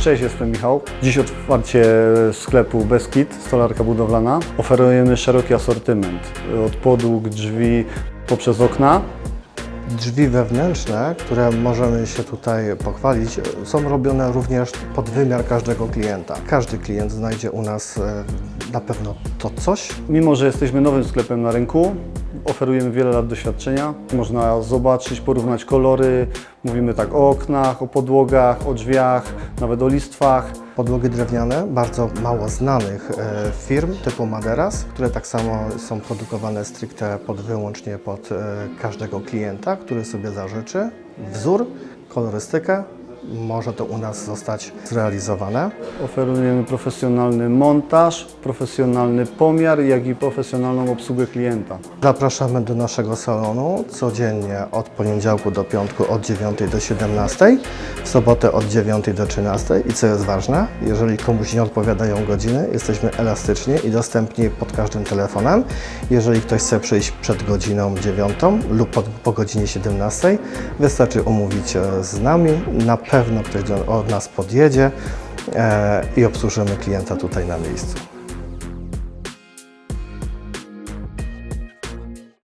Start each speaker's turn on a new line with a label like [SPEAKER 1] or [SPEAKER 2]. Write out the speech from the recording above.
[SPEAKER 1] Cześć, jestem Michał. Dziś otwarcie sklepu Beskid, stolarka budowlana. Oferujemy szeroki asortyment od podłóg, drzwi poprzez okna.
[SPEAKER 2] Drzwi wewnętrzne, które możemy się tutaj pochwalić, są robione również pod wymiar każdego klienta. Każdy klient znajdzie u nas e, na pewno to coś,
[SPEAKER 1] Mimo, że jesteśmy nowym sklepem na rynku, oferujemy wiele lat doświadczenia. Można zobaczyć, porównać kolory. Mówimy tak o oknach, o podłogach, o drzwiach, nawet o listwach.
[SPEAKER 2] podłogi drewniane bardzo mało znanych e, firm typu Maderas, które tak samo są produkowane stricte pod, wyłącznie pod e, każdego klienta, który sobie zażyczy. Wzór, kolorystykę, może to u nas zostać zrealizowane.
[SPEAKER 1] Oferujemy profesjonalny montaż, profesjonalny pomiar, jak i profesjonalną obsługę klienta.
[SPEAKER 2] Zapraszamy do naszego salonu codziennie od poniedziałku do piątku od 9 do 17, w sobotę od 9 do 13 i co jest ważne, jeżeli komuś nie odpowiadają godziny, jesteśmy elastyczni i dostępni pod każdym telefonem. Jeżeli ktoś chce przyjść przed godziną 9 lub po, po godzinie 17, wystarczy umówić z nami, na pewno ktoś od nas podjedzie e, i obsłużymy klienta tutaj na miejscu.